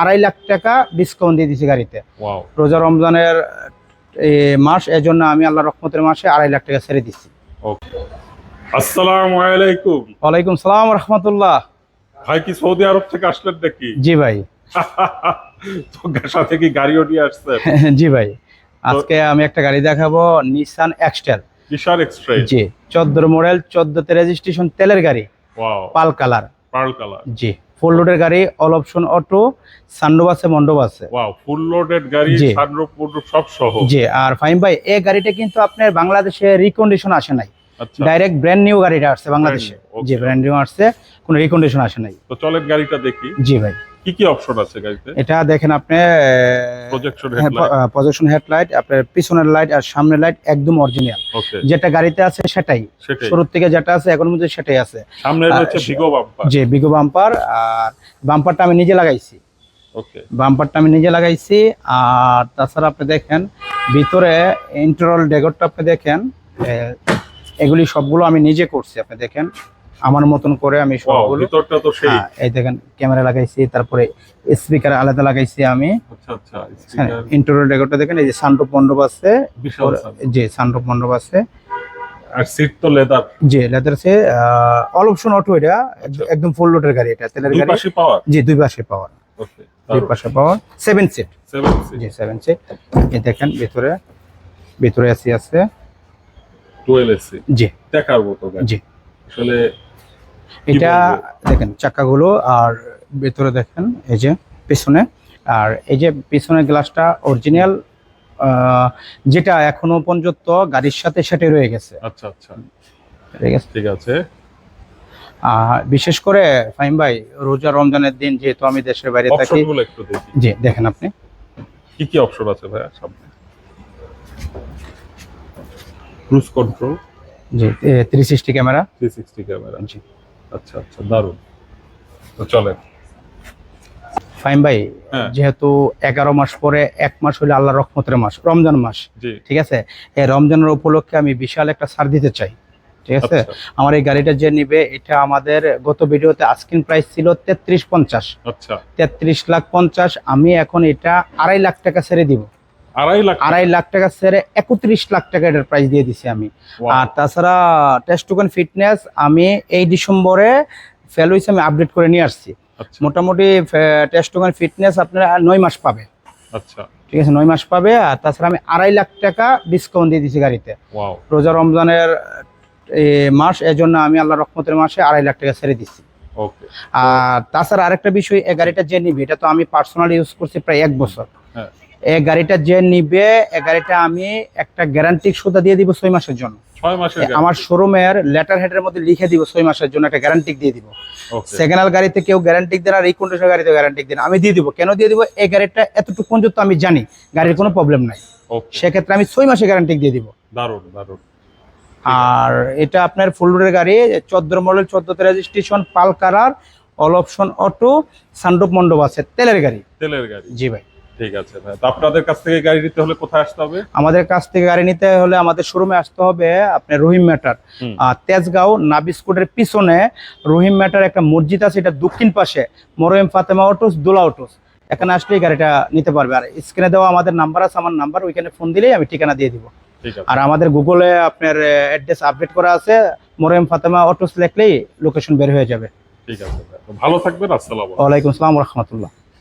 আড়াই লাখ টাকা ডিসকাউন্ট দিয়ে দিছি গাড়িতে। রোজা রমজানের মাস এজন্য আমি আল্লাহ রহমতের মাসে আড়াই লাখ টাকা ছেড়ে দিচ্ছি আসসালামু আলাইকুম। ওয়ালাইকুম সালাম রহমতুল্লাহ। ভাই কি সৌদি আরব থেকে আসলেন নাকি? জি ভাই। সাথে কি গাড়িও নিয়ে আসছেন? জি ভাই। আজকে আমি একটা গাড়ি দেখাবো নিসান এক্সটেল কিশোর এক্সপ্রেস জি চোদ্দ মডেল চোদ্দতে রেজিস্ট্রেশন তেলের গাড়ি। Wow pearl colour. Pearl colour. জি। ফুল লোডের গাড়ি অল অপশন অটো সানডোব আছে মন্ডপ আছে ওয়াও ফুল লোডেড গাড়ি জি। সানরূপ সব সহ। জি আর ফাইম ভাই এই গাড়িটা কিন্তু আপনার বাংলাদেশে রিকন্ডিশন আসে নাই। ডাইরেক্ট ব্র্যান্ড নিউ গাড়িটা আসছে বাংলাদেশে। জি ব্র্যান্ড নিউ আসছে কোনো রিকন্ডিশন আসে নাই। তো চলেন গাড়িটা দেখি। জি ভাই। কি কি অপশন আছে গাড়িতে এটা দেখেন আপনি প্রজেকশন হেডলাইট প্রজেকশন হেডলাইট আপনার পিছনের লাইট আর সামনের লাইট একদম অরিজিনাল যেটা গাড়িতে আছে সেটাই। শুরুর থেকে যেটা আছে এখন মধ্যে সেটাই আছে। সামনে রয়েছে ভিগো বাম্পার যে বিগো বাম্পার আর বাম্পারটা আমি নিজে লাগাইছি। ওকে বাম্পারটা আমি নিজে লাগাইছি আর তাছাড়া আপনি দেখেন ভিতরে ইন্টারল ডেগরটা আপনি দেখেন এগুলি সবগুলো আমি নিজে করছি আপনি দেখেন। আমার মতন করে আমি সবগুলো ভিতরটা তো সেই। হ্যাঁ, এই দেখেন ক্যামেরা লাগাইছি তারপরে স্পিকার আলাদা লাগাইছি আমি। আচ্ছা আচ্ছা হ্যাঁ দেখেন এই যে সানরূপ মণ্ডপ আছে। যে সানরূপ মণ্ডপ আছে। আর সিট তো লেদার সে অল অপশন অটো এটা একদম- ফুল লোডের গাড়ি এটা তেলের দুই পাশে পাওয়ার জি দুই পাশে পাওয়ার ওকে দুই পাশে পাওয়ার সেভেন সিট জি সেভেন সিট এই দেখেন ভিতরে ভিতরে এসি আছে। টুয়েলভ এসি জি। দেখার মতো জি। আসলে এটা দেখেন চাকাগুলো আর ভেতরে দেখেন এই যে পিছনে। আর এই যে পিছনের গ্লাসটা অরিজিনাল যেটা এখনও পর্যন্ত গাড়ির সাথে সেটে রয়ে গেছে। আচ্ছা আচ্ছা। রয়ে গেছে ঠিক আছে। বিশেষ করে ফাহিম ভাই রোজা রমজানের দিন যেহেতু আমি দেশের বাইরে থাকি। অপশন একটু দেখি। জি দেখেন আপনি। কি কি অপশন আছে ভাইয়া সামনে? ক্রুজ কন্ট্রোল জি three sixty camera three sixty camera জি। আচ্ছা আচ্ছা দারুণ তো চলেন। ফাহিম ভাই হ্যাঁ। যেহেতু এগারো মাস পরে এক মাস হলে আল্লাহ রহমতের মাস রমজান মাস ঠিক আছে? এই রমজানের উপলক্ষে আমি বিশাল একটা ছাড় দিতে চাই ঠিক আছে? আচ্ছা। আমার এই গাড়িটা যে নিবে এটা আমাদের গত ভিডিওতে আস্কিং প্রাইস ছিল তেত্রিশ পঞ্চাশ। আচ্ছা। তেত্রিশ লাখ পঞ্চাশ আমি এখন এটা আড়াই লাখ টাকা ছেড়ে দিব। আড়াই লাখ আড়াই লাখ টাকা ছেড়ে একত্রিশ লাখ টাকা এটার প্রাইস দিয়ে দিছি আমি। আর তাছাড়া টেস্ট টোকেন ফিটনেস আমি এই ডিসেম্বরে ফেলোইস আমি আপডেট করে নিয়ে আসছি। আচ্ছা। মোটামুটি টেস্ট টোকেন ফিটনেস আপনারা নয় মাস পাবে। আচ্ছা। ঠিক আছে নয় মাস পাবে। আর তাছাড়া আমি আড়াই লাখ টাকা ডিসকাউন্ট দিয়ে দিছি গাড়িতে। রোজা রমজানের মাস এজন্য আমি আল্লাহ রহমতের মাসে আড়াই লাখ টাকা ছেড়ে দিচ্ছি আর তাছাড়া আরেকটা বিষয় এই গাড়িটা যে নিবে এটা তো আমি পার্সোনালি ইউজ করছি প্রায় এক বছর। হ্যাঁ। এই গাড়িটা যে নিবে এই গাড়িটা আমি একটা গ্যারান্টি সুদা দিয়ে দিব ছয় মাসের জন্য। আমার শোরুমের লেটার হেডের মধ্যে লিখে দিব ছয় মাসের জন্য একটা গ্যারান্টি দিয়ে দিব। ওকে সেকেন্ড গাড়িতে কেউ গ্যারান্টি দেন আর এই কন্ডিশন গাড়িতে গ্যারান্টি দেন আমি দিয়ে দিব। কেন দিয়ে দিব? এই গাড়িটা এতটুকু পর্যন্ত আমি জানি গাড়ির কোনো প্রবলেম নাই। সেক্ষেত্রে আমি ছয় মাসে গ্যারান্টি দিয়ে দিব। দারুণ দারুণ আর এটা আপনার ফুল রোডের গাড়ি চোদ্দ model চোদ্দতে registration pearl colour all option auto sunroof মণ্ডপ আছে তেলের গাড়ি। তেলের গাড়ি। জি ভাই। ঠিক আছে ভাই। তো আপনাদের কাছ থেকে গাড়ি নিতে হলে কোথায় আসতে হবে? আমাদের কাছ থেকে গাড়ি নিতে হলে আমাদের শোরুমে আসতে হবে আপনার রহিম ম্যাটার তেজগাঁও নাবিস্কুটের পিছনে রহিম ম্যাটার একটা মসজিদ আছে এটা দক্ষিণ পাশে। মরহিম ফাতেমা অটোস দোলা অটোস। এখানে আসলেই গাড়িটা নিতে পারবে। আর স্ক্রিনে দেওয়া আমাদের নাম্বার আছে আমার নাম্বার ওইখানে ফোন দিলেই আমি ঠিকানা দিয়ে দিব। আর আমাদের গুগলে আপনার অ্যাড্রেস আপডেট করা আছে মরহিম ফাতেমা অটোস লিখলেই লোকেশন বের হয়ে যাবে। ঠিক আছে ভালো থাকবেন আসসালামু আলাইকুম। আসসালাম রহমতুল্লাহ।